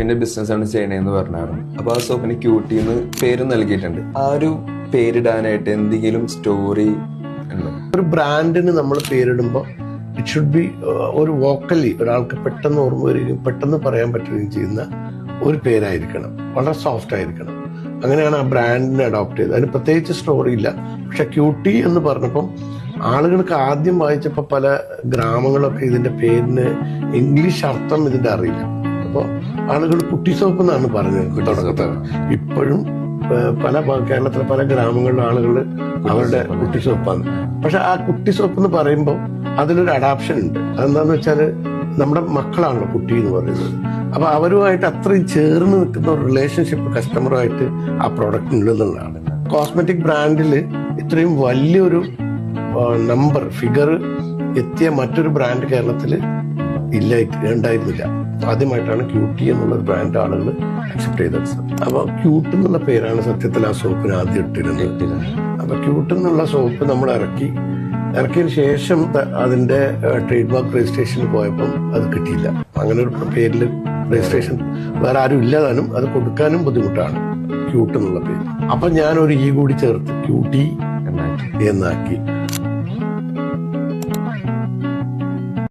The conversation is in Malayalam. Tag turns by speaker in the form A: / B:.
A: സോപ്പിന്റെ ബിസിനസ് ആണ് ചെയ്യണേന്ന് പറഞ്ഞായിരുന്നു. അപ്പൊ ആ സോപ്പിന് ക്യൂട്ടിന്ന് പേര് നൽകിയിട്ടുണ്ട്. ആ ഒരു പേരിടാനായിട്ട് എന്തെങ്കിലും സ്റ്റോറി
B: ഒരു ബ്രാൻഡിന് നമ്മൾ പേരിടുമ്പോൾ ഇറ്റ് ഷുഡ് ബി ഒരു വോക്കലി ഒരാൾക്ക് പെട്ടെന്ന് ഓർമ്മ വരികയും പെട്ടെന്ന് പറയാൻ പറ്റുകയും ചെയ്യുന്ന ഒരു പേരായിരിക്കണം. വളരെ സോഫ്റ്റ് ആയിരിക്കണം. അങ്ങനെയാണ് ആ ബ്രാൻഡിനെ അഡോപ്റ്റ് ചെയ്തത്. അതിന് പ്രത്യേകിച്ച് സ്റ്റോറി ഇല്ല. പക്ഷെ ക്യൂട്ടി എന്ന് പറഞ്ഞപ്പം ആളുകൾക്ക് ആദ്യം വായിച്ചപ്പോൾ പല ഗ്രാമങ്ങളൊക്കെ ഇതിന്റെ പേരിന് ഇംഗ്ലീഷ് അർത്ഥം ഇതിന്റെ അറിയില്ല. ആളുകൾ കുട്ടിസോപ്പ് എന്നാണ് പറഞ്ഞത് തുടക്കത്തിൽ. ഇപ്പോഴും പല കേരളത്തിലെ പല ഗ്രാമങ്ങളിലെ ആളുകൾ അവരുടെ കുട്ടിസോപ്പാണ് പക്ഷെ ആ കുട്ടിസോപ്പ് എന്ന് പറയുമ്പോൾ അതിലൊരു അഡാപ്ഷൻ ഉണ്ട്. അതെന്താന്ന് വെച്ചാൽ നമ്മുടെ മക്കളാണല്ലോ കുട്ടി എന്ന് പറയുന്നത്. അപ്പൊ അവരുമായിട്ട് അത്രയും ചേർന്ന് നിൽക്കുന്ന ഒരു റിലേഷൻഷിപ്പ് കസ്റ്റമറുമായിട്ട് ആ പ്രോഡക്റ്റ് ഉണ്ടെന്നുള്ളതാണ് കോസ്മെറ്റിക് ബ്രാൻഡിൽ ഇത്രയും വലിയൊരു നമ്പർ ഫിഗർ എത്തിയ മറ്റൊരു ബ്രാൻഡ് കേരളത്തിൽ ഇല്ല ഉണ്ടായിരുന്നില്ല. ആദ്യമായിട്ടാണ് ക്യൂട്ടി എന്നുള്ള ബ്രാൻഡ് ആളുകൾ അക്സെപ്റ്റ് ചെയ്തത്. അപ്പൊ ക്യൂട്ട് എന്നുള്ള പേരാണ് സത്യത്തിൽ ആ സോപ്പിന് ആദ്യം ഇട്ടിരുന്നത്. അപ്പൊ ക്യൂട്ട് എന്നുള്ള സോപ്പ് നമ്മൾ ഇറക്കി. ഇറക്കിയതിന് ശേഷം അതിന്റെ ട്രേഡ് മാർക്ക് രജിസ്ട്രേഷന് പോയപ്പം അത് കിട്ടിയില്ല. അങ്ങനെ ഒരു പേരിൽ രജിസ്ട്രേഷൻ വേറെ ആരും ഇല്ലാതാനും അത് കൊടുക്കാനും ബുദ്ധിമുട്ടാണ് ക്യൂട്ട് എന്നുള്ള പേര്. അപ്പൊ ഞാനൊരു ഒരു ഈ കൂടി ചേർത്ത് ക്യൂട്ടി എന്നാക്കി.